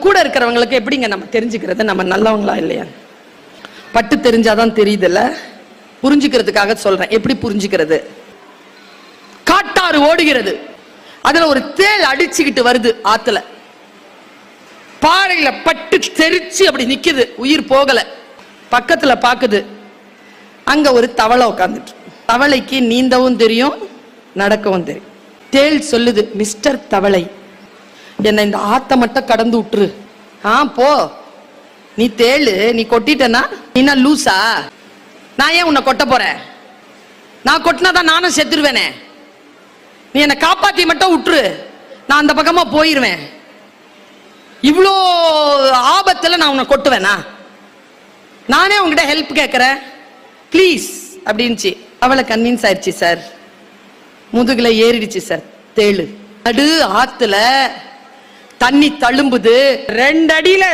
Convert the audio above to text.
கூட இருக்கிறவங்களுக்கு எப்படிங்க நம்ம தெரிஞ்சுக்கிறது? நம்ம நல்லவங்களா இல்லையா? பட்டு தெரிஞ்சாதான் தெரியுதுல்ல? புரிஞ்சுக்கிறதுக்காக சொல்றேன். எப்படி புரிஞ்சுக்கிறது? காட்டாறு ஓடுகிறது. அதுல ஒரு தேள் அடிச்சுக்கிட்டு வருது ஆத்துல. பாறையில பட்டு தெரிச்சு அப்படி நிக்குது. உயிர் போகல. பக்கத்துல பாக்குது. அங்க ஒரு தவளை உட்காந்துட்டு தவளைக்கு நீந்தவும் தெரியும் நடக்கவும் தெரியும். தேள் சொல்லுது மிஸ்டர் தவளை என்னை இந்த ஆத்த மட்டும் கடந்து விட்டுரு ஆ போ. நீ தேளு நீ கொட்டிட்டனா நீ என்ன லூசா? நான் ஏன் உன்னை கொட்ட போறேன்? நான் கொட்டினா தான் நானும் செத்துருவேனே. நீ என்னை காப்பாத்தி மட்டும் விட்டுரு நான் அந்த பக்கமா போயிருவேன். இவ்வளோ ஆபத்தில் நான் உன்னை கொட்டுவேனா? நானே உங்ககிட்ட ஹெல்ப் கேட்குறேன் ப்ளீஸ் அப்படின்ச்சு அவளை கன்வின்ஸ் ஆயிடுச்சு சார் முதுகில் ஏறிடுச்சு சார் தேளு. நடு ஆத்துல தண்ணி தழும்புது ரெண்டு அடியில